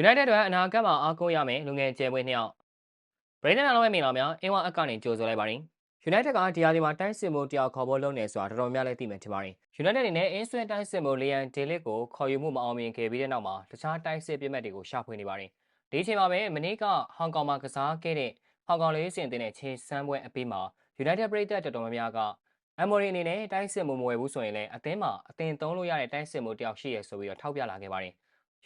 United အတွက်အနာဂတ်မှာအားကိုးရမယ်လူငယ်ကျယ်ပွင့်နှစ်ယောက်ဗရိဒန်အားလုံးပဲမင်္ဂလာပါများအင်းဝအကနေကြိုဆိုလိုက်ပါတယ် United ကဒီဟာဒီမှာတိုင်းစစ်မှုတယောက်ခေါ်ဖို့လုပ်နေဆိုတာတော်တော်များလည်းသိမယ်ထင်ပါတယ် United အနေနဲ့အင်းဆွဲတိုင်းစစ်မှုလီယန်ဒေလစ်ကိုခေါ်ယူမှုမအောင်မြင်ခဲ့ပြီးတဲ့နောက်မှာတခြားတိုင်းစစ်ပြစ်မှတ်တွေကိုရှာဖွေနေပါတယ်ဒီအချိန်မှာပဲမနေ့ကဟောင်ကောင်မှာကစားခဲ့တဲ့ဟောင်ကောင်လေးစင်တင်တဲ့ခြေစမ်းပွဲအပြီးမှာ United ပြည်သက်တော်တော်များများကအမေရီအနေနဲ့တိုင်းစစ်မှုမဝယ်ဘူးဆိုရင်လည်းအသင်းမှာအသင်သုံးလို့ရတဲ့တိုင်းစစ်မှုတယောက်ရှိရဆိုပြီးတော့ထောက်ပြလာခဲ့ပါတယ်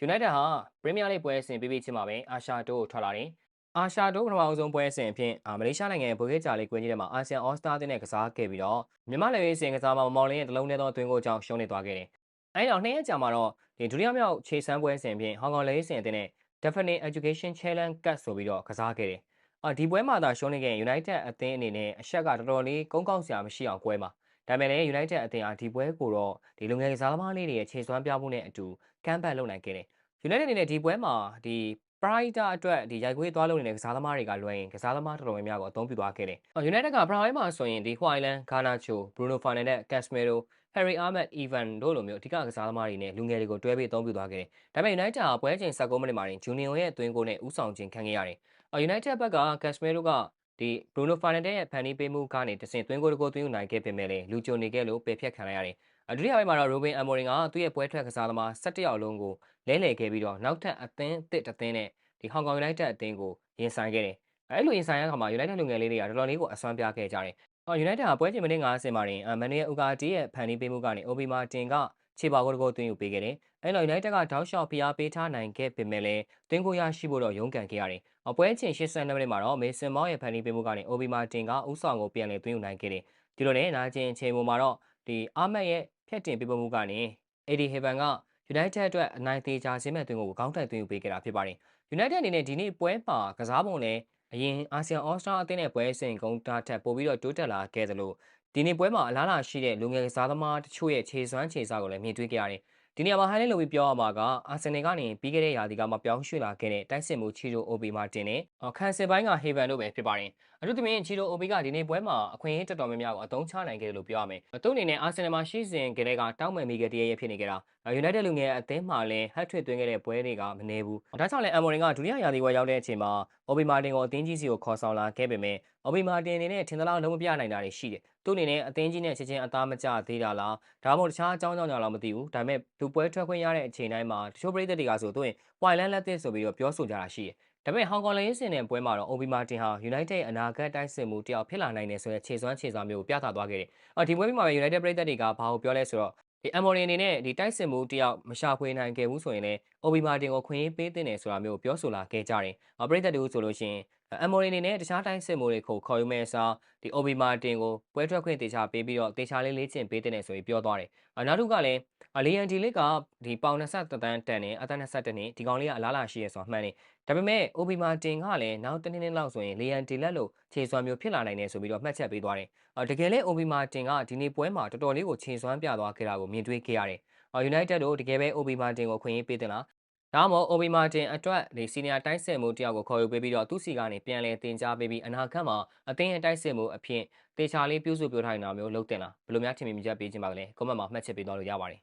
United ဟာ Premier League ပွဲစဉ်ပြီးပြီးချင်းမှာပဲအာရှတိုးကိုထွက်လာတယ်။အာရှတိုးပထမအဆုံးပွဲစဉ်အဖြစ်မလေးရှားနိုင်ငံရဲ့ဘိုကေဂျာလီကွင်းကြီးထဲမှာအာဆီယံအော်စတာအသင်းနဲ့ကစားခဲ့ပြီးတော့မြန်မာလေရေးစဉ်ကစားမှာမောင်လင်းရဲ့တလုံးထဲသောအတွင်းကိုကြောင့်ရှုံးနေသွားခဲ့တယ်။အဲဒီတော့နှစ်ရက်ကြာမှာတော့ဒီဒုတိယမြောက်ခြေစမ်းပွဲစဉ်အဖြစ်ဟောင်ကောင်လေရေးစဉ်အသင်းနဲ့ Definite Education Challenge Cup ဆိုပြီးတော့ကစားခဲ့တယ်။အာဒီပွဲမှာသာရှုံးနေခဲ့ United အသင်းအနေနဲ့အရှက်ကတော်တော်လေးကုန်းကောက်စရာမရှိအောင်ပွဲမှာ ဒါပေမဲ့လည်း United အသင်းအားဒီပွဲကိုတော့ဒီလူငယ်ကစားသမားလေးတွေရဲ့ခြေစွမ်းပြမှုနဲ့အတူကမ်းဘတ်လုပ်နိုင်ခဲ့တယ်။ United အနေနဲ့ဒီပွဲမှာဒီ Pride အတွက်ဒီရိုက်ခွေးသွားလုပ်နေတဲ့ကစားသမားတွေကလွှဲရင်ကစားသမားတော်တော်များများကိုအသုံးပြုသွားခဲ့တယ်။ United က Pride မှာဆိုရင်ဒီ Hwailan, Garnacho, Bruno Fernandes, Casemiro, Harry Ahmed, Ivan တို့လိုမျိုးအဓိကကစားသမားတွေနဲ့လူငယ်တွေကိုတွဲပြီးအသုံးပြုသွားခဲ့တယ်။ဒါပေမဲ့ United ကပွဲချိန်19မိနစ်မှာတင် Junior ရဲ့အတွင်းကိုနဲ့ဥဆောင်ခြင်းခံခဲ့ရတယ်။ United ဘက်က Casemiro က ဒီ Bruno Fernandes ရဲ့ဖန်တီးပေးမှုကနေတဆင့်သွင်းကိုတကိုသွင်းယူနိုင်ခဲ့ပေမဲ့လည်းလူကြုံနေခဲ့လို့ပယ်ဖျက်ခံလိုက်ရတယ်။ဒုတိယပိုင်းမှာတော့ Ruben Amorim ကသူ့ရဲ့ပွဲထွက်ကစားသမား17ယောက်လုံးကိုလဲလှယ်ခဲ့ပြီးတော့နောက်ထပ်အသင်းအသစ်တစ်သင်းနဲ့ဒီ Hong Kong United အသင်းကိုရင်ဆိုင်ခဲ့တယ်။အဲ့လိုရင်ဆိုင်ရခါမှာ United လူငယ်လေးတွေကတော်တော်လေးကိုအစွမ်းပြခဲ့ကြတယ်။ United ဟာပွဲချိန်မိနစ်90မှာတင်မန်နီယာဥကာတီရဲ့ဖန်တီးပေးမှုကနေ Obi Martin ကခြေပါကိုတကိုသွင်းယူပေးခဲ့တယ်။အဲ့လို United ကတောက်လျှောက်ဖိအားပေးထားနိုင်ခဲ့ပေမဲ့လည်းသွင်းကိုရရှိဖို့တော့ရုန်းကန်ခဲ့ရတယ်။ ပွဲချိန်82မိနစ်မှာတော့ Mason Mount ရဲ့ဖန်တီးပေးမှုကနေ Obi Martin ကဥဆောင်ကိုပြန်လည်သွင်းယူနိုင်ခဲ့တယ်။ဒီလိုနဲ့နာကျင်ချိန်ပေါ်မှာတော့ဒီအာမတ်ရဲ့ဖြတ်တင်ပေးမှုကနေ Eddie Heaven က United အတွက်အနိုင်သေးချာခြင်းမဲ့သွင်းကိုကောင်းတိုင်သွင်းယူပေးခဲ့တာဖြစ်ပါတယ်။ United အနေနဲ့ဒီနေ့ပွဲမှာကစားပုံနဲ့အရင်အာဆီယံအော်စတာအသင်းနဲ့ပွဲစဉ်ကုန်းတာထက်ပိုပြီးတော့တိုးတက်လာခဲ့သလိုဒီနေ့ပွဲမှာအလားအလာရှိတဲ့လူငယ်ကစားသမားတချို့ရဲ့ခြေစွမ်းခြေစားကိုလည်းမြင်တွေ့ခဲ့ရတယ်။ ဒီနေရာမှာဟိုင်းလိုလုပ်ပြီးပြောရမှာကအာဆင်နယ်ကနေပြီးခဲ့တဲ့ရာသီကမှပြောင်းရွှေ့လာခဲ့တဲ့တိုက်စစ်မှုချီတိုအိုဘီမာတင်နဲ့ခန်ဆယ်ပိုင်းကဟေဗန်တို့ပဲဖြစ်ပါတယ်။အထူးသဖြင့်ချီတိုအိုဘီကဒီနေ့ပွဲမှာအခွင့်အရေးတော်တော်များများကိုအသုံးချနိုင်ခဲ့တယ်လို့ပြောရမယ်။သူ့အနေနဲ့အာဆင်နယ်မှာရှိစဉ်ကလေးကတောင်းပန်မိခဲ့တရရဖြစ်နေကြတာ။ United လူငယ်အသင်းမှာလည်းဟတ်ထွေသွင်းခဲ့တဲ့ပွဲတွေကမနေဘူး။ဒါကြောင့်လည်းအမေရိကဒုတိယရာသီဝယ်ရောက်တဲ့အချိန်မှာအိုဘီမာတင်ကိုအသင်းကြီးစီကိုခေါ်ဆောင်လာခဲ့ပေမဲ့အိုဘီမာတင်အနေနဲ့ထင်သလောက်လုံးမပြနိုင်တာတွေရှိတယ်။ သူ့အနေနဲ့အသင်းကြီးနဲ့ချက်ချင်းအသားမကျသေးတာလားဒါမှမဟုတ်တခြားအကြောင်းကြောင့်ကြောင့်လားမသိဘူး။ဒါပေမဲ့သူပွဲထွက်ခွင့်ရတဲ့အချိန်တိုင်းမှာတချို့ပရိသတ်တွေကဆိုသူ့ရင်ဝိုင်လန်လက်သစ်ဆိုပြီးတော့ပြောဆိုကြတာရှိတယ်။ဒါပေမဲ့ဟောင်ကောင်လေးစင်တဲ့ပွဲမှာတော့အိုဘီမာတင်ဟာ United ရဲ့အနာဂတ်တိုက်စစ်မှုတယောက်ဖြစ်လာနိုင်တယ်ဆိုတဲ့ခြေစွမ်းခြေစွမ်းမျိုးကိုပြသသွားခဲ့တယ်။အော်ဒီပွဲပြီးမှာပဲ United ပရိသတ်တွေကဘာကိုပြောလဲဆိုတော့ဒီ Amorim အနေနဲ့ဒီတိုက်စစ်မှုတယောက်မရှာဖွေနိုင်ခဲ့ဘူးဆိုရင်လည်း Obi Martin ကိုခွင့်ရေးပေးသင့်တယ်ဆိုတာမျိုးကိုပြောဆိုလာခဲ့ကြတယ်။ပရိသတ်တို့ဆိုလို့ရှိရင် Amorim အနေနဲ့တခြားတိုက်စစ်မှုတွေကိုခေါ်ယူမဲ့အစားဒီ Obi Martin ကိုပွဲထွက်ခွင့်တေချာပေးပြီးတော့တေချာလေးလေ့ကျင့်ပေးတဲ့ဆိုပြီးပြောသွားတယ်။နောက်တစ်ခုကလည်းလီယန်ဒီလစ်ကဒီပေါင်23တန်းတန်နေအသက်22နှစ်ဒီကောင်လေးကအလားလာရှိရဆိုမှန်တယ်။ဒါပေမဲ့ Obi Martin ကလည်းနောက်တစ်နှစ်နှစ်လောက်ဆိုရင်လီယန်ဒီလက်လို့ခြေစွမ်းမျိုးဖြစ်လာနိုင်တယ်ဆိုပြီးတော့မှတ်ချက်ပေးသွားတယ်။တကယ်လဲ Obi Martin ကဒီနေ့ပွဲမှာတော်တော်လေးကိုခြေစွမ်းပြသွားခဲ့တာကိုမြင်တွေ့ခဲ့ရတယ်။ United တို့တကယ်ပဲ Obi Martin ကိုခွင့်ရေးပေးတင်လား ဒါမှမဟုတ် Obi Martin အတွက်ဒီစီနီယာတိုက်စစ်မှုတယောက်ကိုခေါ်ယူပေးပြီးတော့သူ့စီကနေပြန်လည်တင် जा ပေးပြီးအနာဂတ်မှာအသင်းရဲ့တိုက်စစ်မှုအဖြစ်တေချာလေးပြုစုပြောထိုင်တာမျိုးလုပ်တင်လားဘယ်လိုများထင်မြင်ကြပေးခြင်းပါလဲ comment မှာမှတ်ချက်ပေးသွားလို့ရပါတယ်